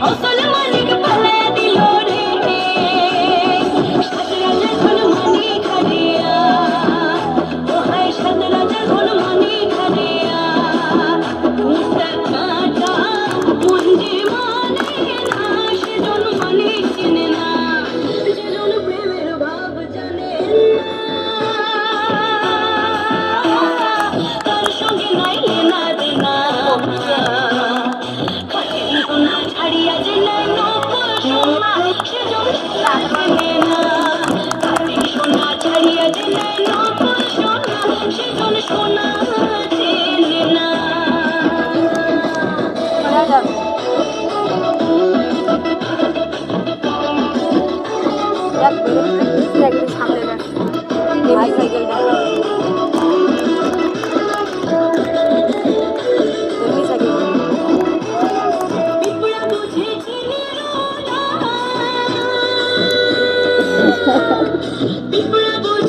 O solo বিপুলা বুঝে